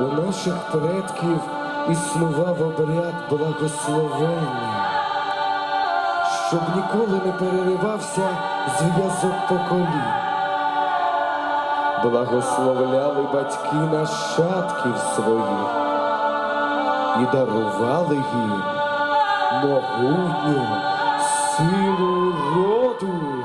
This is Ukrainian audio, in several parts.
У наших предків існував обряд благословення, щоб ніколи не переривався зв'язок поколінь. Благословляли батьки нащадків своїх і дарували їм могутню силу роду.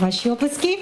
Ваші описки.